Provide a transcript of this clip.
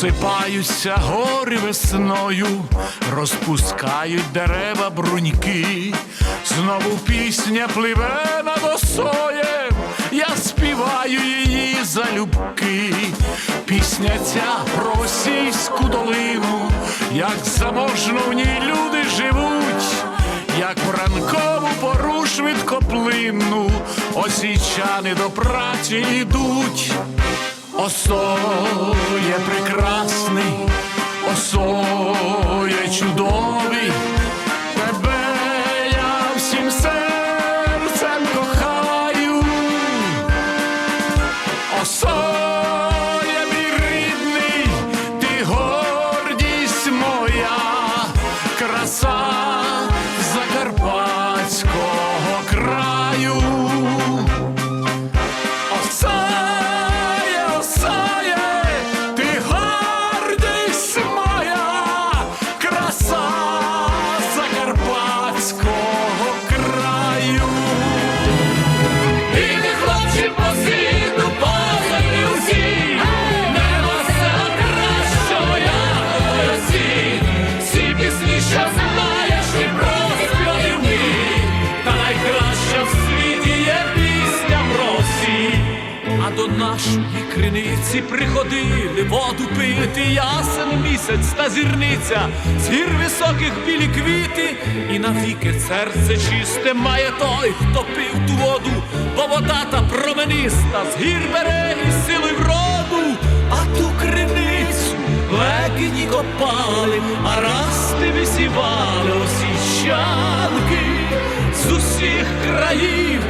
Просипаються гори весною, розпускають дерева бруньки, знову пісня пливе над осоєм, я співаю її залюбки. Пісня ця про російську долину, як заможно в ній люди живуть, як в ранкову пору швидкоплинну, осічани до праці йдуть. Осоє прекрасний, нашої криниці приходили воду пити. Ясен місяць та зірниця, з гір високих білі квіти, і навіки серце чисте має той, хто пив ту воду, бо вода та промениста, з гір бере і сили вроду, а ту криницю легені копали, а расти висівали осіщанки. З усіх країн.